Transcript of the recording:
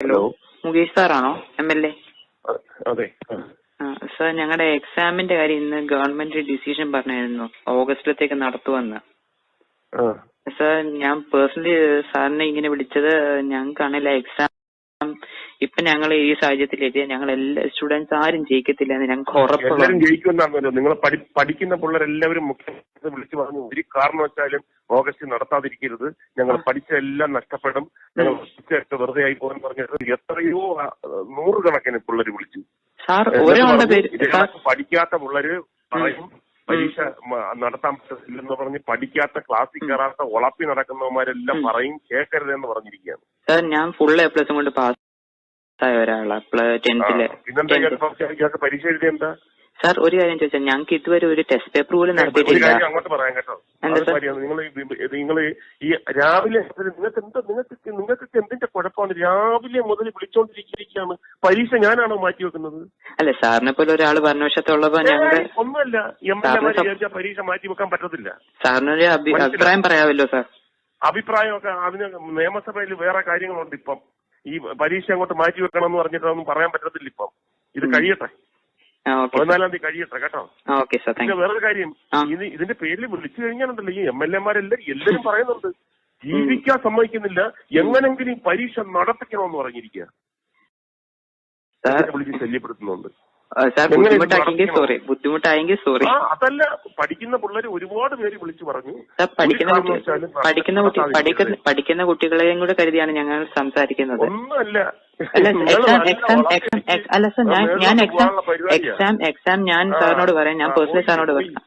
Hello. Mukesh സാറാണോ? M L A sir അതെ. Sir ഞങ്ങളുടെ എക്സാമിന്റെ കാര്യം ഇന്ന് ഗവൺമെന്റ് ഡിസിഷൻ പറഞ്ഞായിരുന്നു. ഓഗസ്റ്റിലത്തേക്ക് നടത്തുമെന്ന് സർ ഞാൻ പേഴ്സണലി സാറിനെ ഇങ്ങനെ വിളിച്ചത് ഞങ്ങൾക്കാണെങ്കിൽ എക്സാം ഇപ്പൊ ഞങ്ങൾ ഈ സാഹചര്യത്തിൽ എഴുതിയ ഞങ്ങൾ എല്ലാ സ്റ്റുഡൻസ് ആരും ജയിക്കത്തില്ല എന്ന് ഞങ്ങൾക്ക് ഉറപ്പാണ് നിങ്ങൾ പഠിക്കുന്ന പിള്ളേരെല്ലാവരും മുഖ്യമന്ത്രി വിളിച്ചു പറഞ്ഞു. ഒരു കാരണവശാലും ഓഗസ്റ്റ് നടത്താതിരിക്കരുത്. ഞങ്ങൾ പഠിച്ച എല്ലാം നഷ്ടപ്പെടും. ഞങ്ങൾ പഠിച്ചൊക്കെ വെറുതെ ആയി പോകാൻ പറഞ്ഞിട്ട് എത്രയോ നൂറുകണക്കിന് പിള്ളേർ വിളിച്ചു. പഠിക്കാത്ത പിള്ളേര് പറയും പരീക്ഷ നടത്താൻ പറ്റത്തില്ലെന്ന് പറഞ്ഞ് പഠിക്കാത്ത ക്ലാസ്സിൽ കയറാത്ത ഉളപ്പി നടക്കുന്നവന്മാരെല്ലാം പറയും കേൾക്കരുതെന്ന് പറഞ്ഞിരിക്കുകയാണ്. സാർ ഞാൻ ഫുൾ എ പ്ലസും കൊണ്ട് പാസ് ആയ പിന്നെന്താ പരീക്ഷ എഴുതിയ എന്താ സാർ ഒരു കാര്യം ചോദിച്ചാൽ ഞങ്ങൾക്ക് ഇതുവരെ ഒരു ടെസ്റ്റ് പേപ്പർ പോലും നടത്തിയിട്ടില്ല. അങ്ങോട്ട് പറയാം കേട്ടോ? കാര്യമാണ് നിങ്ങൾ നിങ്ങൾ ഈ രാവിലെ നിങ്ങൾക്ക് എന്താ നിങ്ങൾക്ക് നിങ്ങൾക്ക് എന്തിന്റെ കുഴപ്പമാണ്? രാവിലെ മുതൽ വിളിച്ചോണ്ടിരിക്കുകയാണ്. പരീക്ഷ ഞാനാണോ മാറ്റി വെക്കുന്നത്? അല്ല സാറിനെ പോലെ ഒരാൾ ഭരണവശത്തുള്ളപ്പോ ഞങ്ങളുടെ ഒന്നുമല്ല. എം എൽ പരീക്ഷ മാറ്റി വെക്കാൻ പറ്റത്തില്ല. സാറിനൊരു അഭി- അഭിപ്രായം പറയാമല്ലോ സാർ. അഭിപ്രായമൊക്കെ അതിന് നിയമസഭയിൽ വേറെ കാര്യങ്ങളുണ്ട് ഇപ്പം. ഈ പരീക്ഷ അങ്ങോട്ട് മാറ്റി വെക്കണം എന്ന് പറഞ്ഞിട്ടൊന്നും പറയാൻ പറ്റത്തില്ല ഇപ്പം. ഇത് കഴിയട്ടെ. പതിനാലാം തീയതി കഴിയട്ടെ കേട്ടോ. ആ ഓക്കെ സാർ പിന്നെ താങ്ക് വേറൊരു കാര്യം. ഇത് ഇതിന്റെ പേരിൽ വിളിച്ചു കഴിഞ്ഞാലുണ്ടല്ലോ ഈ എം എൽ എമാരെല്ലാരും എല്ലാരും പറയുന്നുണ്ട്. ജീവിക്കാൻ സമ്മതിക്കുന്നില്ല എങ്ങനെങ്കിലും പരീക്ഷ നടത്തിക്കണമെന്ന് പറഞ്ഞിരിക്കുക വിളിച്ച് ശല്യപ്പെടുത്തുന്നുണ്ട്. സാർ എങ്ങനെ ബുദ്ധിമുട്ടായെങ്കിൽ സോറി ബുദ്ധിമുട്ടായെങ്കിൽ സോറി അതല്ല പഠിക്കുന്ന പിള്ളേർ ഒരുപാട് പേര് വിളിച്ചു പറഞ്ഞു. സാർ പഠിക്കുന്ന പഠിക്കുന്ന പഠിക്കുന്ന കുട്ടികളെയും കൂടെ കരുതിയാണ് ഞങ്ങൾ സംസാരിക്കുന്നത്. ഒന്നുമല്ല. അല്ല സർ ഞാൻ ഞാൻ എക്സാം എക്സാം എക്സാം ഞാൻ സാറിനോട് പറയാം. ഞാൻ പേഴ്സണലി സാറിനോട് പറയാം.